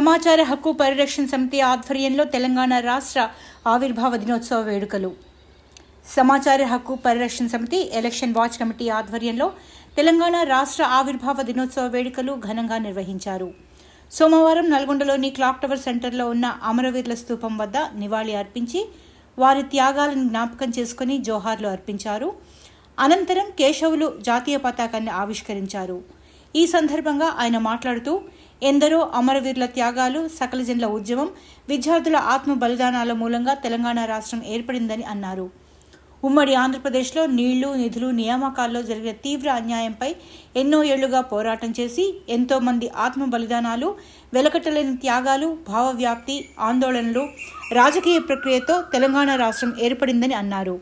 సమాచార హక్కు పరిరక్షణ సమితి ఆధ్వర్యంలో తెలంగాణ రాష్ట్ర ఆవిర్భావ దినోత్సవ వేడుకలు. సమాచార హక్కు పరిరక్షణ సమితి ఎలక్షన్ వాచ్ కమిటీ ఆధ్వర్యంలో తెలంగాణ రాష్ట్ర ఆవిర్భావ దినోత్సవ వేడుకలు ఘనంగా నిర్వహించారు. సోమవారం నల్గొండలోని క్లాక్ టవర్ సెంటర్లో ఉన్న అమరవీరుల స్థూపం వద్ద నివాళి అర్పించి వారి త్యాగాలను జ్ఞాపకం చేసుకుని జోహార్లు అర్పించారు. అనంతరం కేశవులు జాతీయ పతాకాన్ని ఆవిష్కరించారు. ఈ సందర్భంగా ఆయన మాట్లాడుతూ ఎందరో అమరవీరుల త్యాగాలు సకలజనుల ఉద్యమం విద్యార్థుల ఆత్మ బలిదానాల మూలంగా తెలంగాణ రాష్ట్రం ఏర్పడిందని అన్నారు. ఉమ్మడి ఆంధ్రప్రదేశ్లో నీళ్ళు నిధులు నియామకాల్లో జరిగిన తీవ్ర అన్యాయంపై ఎన్నో ఏళ్ళుగా పోరాటం చేసి ఎంతో మంది ఆత్మ బలిదానాలు వెలకట్టలేని త్యాగాలు భావవ్యాప్తి ఆందోళనలు రాజకీయ ప్రక్రియతో తెలంగాణ రాష్ట్రం ఏర్పడిందని అన్నారు.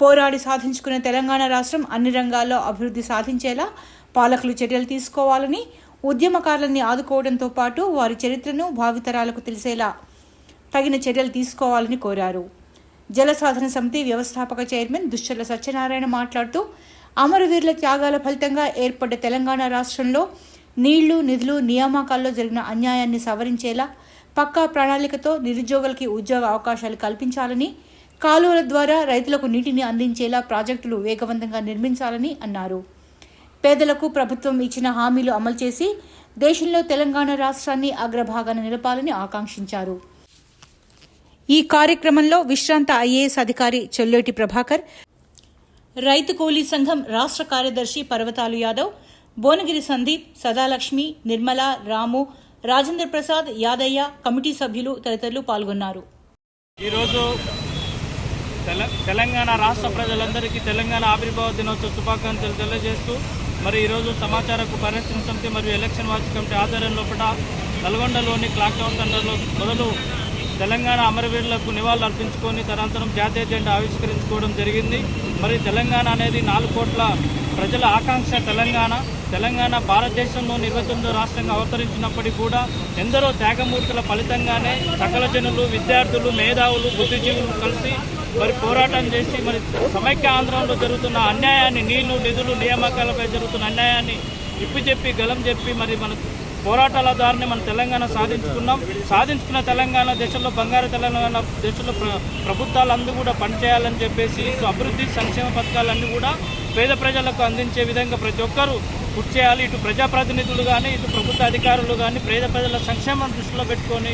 పోరాడి సాధించుకున్న తెలంగాణ రాష్ట్రం అన్ని రంగాల్లో అభివృద్ధి సాధించేలా పాలకులు చర్యలు తీసుకోవాలని ఉద్యమకారులని ఆదుకోవడంతో పాటు వారి చరిత్రను భావితరాలకు తెలిసేలా తగిన చర్యలు తీసుకోవాలని కోరారు. జల సాధన సమితి వ్యవస్థాపక చైర్మన్ దుశ్చర్ల సత్యనారాయణ మాట్లాడుతూ అమరవీరుల త్యాగాల ఫలితంగా ఏర్పడ్డ తెలంగాణ రాష్ట్రంలో నీళ్ళు నిధులు నియామకాల్లో జరిగిన అన్యాయాన్ని సవరించేలా పక్కా ప్రణాళికతో నిరుద్యోగులకి ఉద్యోగ అవకాశాలు కల్పించాలని కాలువల ద్వారా రైతులకు నీటిని అందించేలా ప్రాజెక్టులు వేగవంతంగా నిర్మించాలని అన్నారు. పేదలకు ప్రభుత్వం ఇచ్చిన హామీలు అమలు చేసి దేశంలో తెలంగాణ రాష్ట్రాన్ని అగ్రభాగాన నిలపాలని ఆకాంక్షించారు. ఈ కార్యక్రమంలో విశ్రాంత ఐఏఎస్ అధికారి చెల్లేటి ప్రభాకర్ రైతు కూలీ సంఘం రాష్ట్ర కార్యదర్శి పర్వతాలు యాదవ్ భువనగిరి సందీప్ సదాలక్ష్మి నిర్మల రాము రాజేంద్ర ప్రసాద్ యాదయ్య కమిటీ సభ్యులు తదితరులు పాల్గొన్నారు. ఈరోజు తెల తెలంగాణ రాష్ట్ర ప్రజలందరికీ తెలంగాణ ఆవిర్భావ దినోత్సవ శుభాకాంక్షలు తెలియజేస్తూ మరి ఈరోజు సమాచారకు పరిరక్షణ సమితి మరియు ఎలక్షన్ వాచ్ కమిటీ ఆధ్వర్యం పట నల్గొండలోని క్లాక్ టవర్ సెంటర్లో మొదలు తెలంగాణ అమరవీరులకు నివాళులు అర్పించుకొని తదనంతరం జాతీయ జెండా ఆవిష్కరించుకోవడం జరిగింది. మరి తెలంగాణ అనేది నాలుగు కోట్ల ప్రజల ఆకాంక్ష తెలంగాణ. తెలంగాణ భారతదేశంలో ఇరవై తొమ్మిదో రాష్ట్రంగా అవతరించినప్పటికీ కూడా ఎందరో త్యాగమూర్తుల ఫలితంగానే సకల జనులు విద్యార్థులు మేధావులు బుద్ధిజీవులు కలిసి మరి పోరాటం చేసి మరి సమైక్య ఆంధ్రంలో జరుగుతున్న అన్యాయాన్ని నీళ్ళు నిధులు నియామకాలపై జరుగుతున్న అన్యాయాన్ని ఇప్పి చెప్పి గలం చెప్పి మరి మన పోరాటాల ద్వారానే మన తెలంగాణ సాధించుకున్నాం. సాధించుకున్న తెలంగాణ దేశంలో బంగారు తెలంగాణ దేశంలో ప్రభుత్వాలందరూ కూడా పనిచేయాలని చెప్పేసి ఇటు అభివృద్ధి సంక్షేమ పథకాలన్నీ కూడా పేద ప్రజలకు అందించే విధంగా ప్రతి ఒక్కరూ కృషి చేయాలి. ఇటు ప్రజాప్రతినిధులు కానీ ఇటు ప్రభుత్వ అధికారులు కానీ పేద ప్రజల సంక్షేమం దృష్టిలో పెట్టుకొని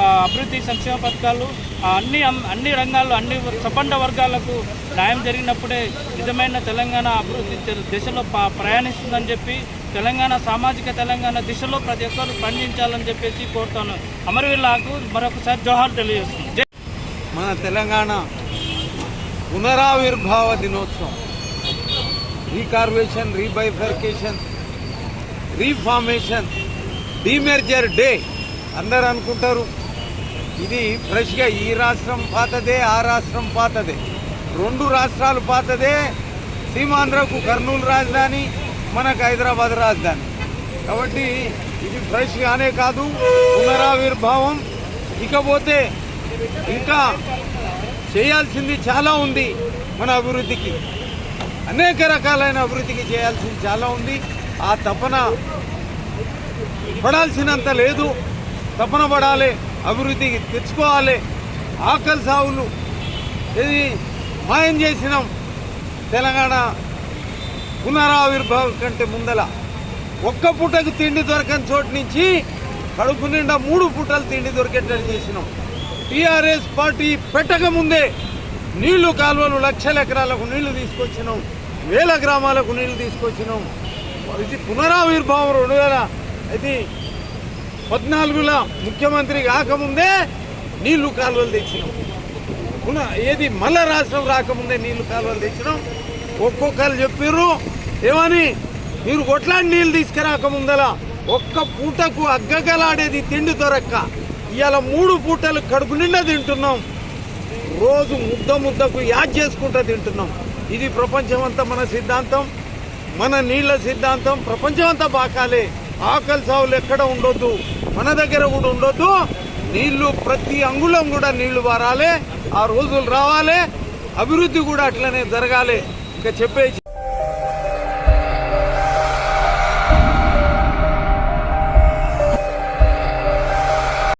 అభివృద్ధి సంక్షేమ పథకాలు అన్ని అన్ని రంగాల్లో అన్ని సపండ వర్గాలకు న్యాయం జరిగినప్పుడే నిజమైన తెలంగాణ అభివృద్ధి దిశలో ప- ప్రయాణిస్తుందని చెప్పి తెలంగాణ సామాజిక తెలంగాణ దిశలో ప్రతి ఒక్కరు స్పందించాలని చెప్పేసి కోరుతాను. అమరవీరులకు మరొకసారి జోహార్ తెలియజేస్తుంది మన తెలంగాణ పునరావిర్భావ దినోత్సవం. Recarvation rebifurcation reformation demerger day. అందరు అనుకుంటారు ఇది ఫ్రెష్గా ఈ రాష్ట్రం పాతదే ఆ రాష్ట్రం పాతదే. రెండు రాష్ట్రాలు పాతదే సీమాంధ్రకు కర్నూలు రాజధాని మనకు హైదరాబాద్ రాజధాని. కాబట్టి ఇది ఫ్రెష్గానే కాదు పునరావిర్భావం. ఇకపోతే ఇంకా చేయాల్సింది చాలా ఉంది మన అభివృద్ధికి. అనేక రకాలైన అభివృద్ధికి చేయాల్సింది చాలా ఉంది. ఆ తపన పడాల్సినంత లేదు. తపన పడాలి అభివృద్ధికి తెచ్చుకోవాలి. ఆకలి సాగులు ఇది మాయం చేసినాం తెలంగాణ పునరావిర్భావం కంటే ముందల. ఒక్క పూటకు తిండి దొరకని చోటు నుంచి కడుపు నిండా మూడు పూటలు తిండి దొరికేటట్టు చేసినాం. టీఆర్ఎస్ పార్టీ పెట్టక ముందే నీళ్ళు కాలువలు లక్షల ఎకరాలకు నీళ్ళు తీసుకొచ్చినాం. వేల గ్రామాలకు నీళ్ళు తీసుకొచ్చినాం. ఇది పునరావిర్భావం రెండు వేల ఇది పద్నాలుగులో ముఖ్యమంత్రి కాకముందే నీళ్ళు కాలువలు తెచ్చినాం. ఏది మళ్ళా రాష్ట్రం రాకముందే నీళ్ళు కాలువలు తెచ్చినాం. ఒక్కొక్కరు చెప్పారు ఏమని? మీరు కొట్లాడి నీళ్ళు తీసుకురాకముందల ఒక్క పూటకు అగ్గగలాడేది తిండి దొరక్క. ఇవాళ మూడు పూటలు కడుపు నిండా తింటున్నాం. రోజు ముద్ద ముద్దకు యాద్ చేసుకుంటూ తింటున్నాం. ఇది ప్రపంచమంతా మన సిద్ధాంతం మన నీళ్ళ సిద్ధాంతం ప్రపంచమంతా బాకాలే. ఆకలి సావులు ఎక్కడ ఉండొద్దు? మన దగ్గర కూడా ఉండొద్దు. నీళ్ళు ప్రతి అంగుళం కూడా నీళ్ళు వారాలి ఆ రోజులు రావాలి. అభివృద్ధి కూడా అట్లనే జరగాలి. ఇంకా చెప్పేసి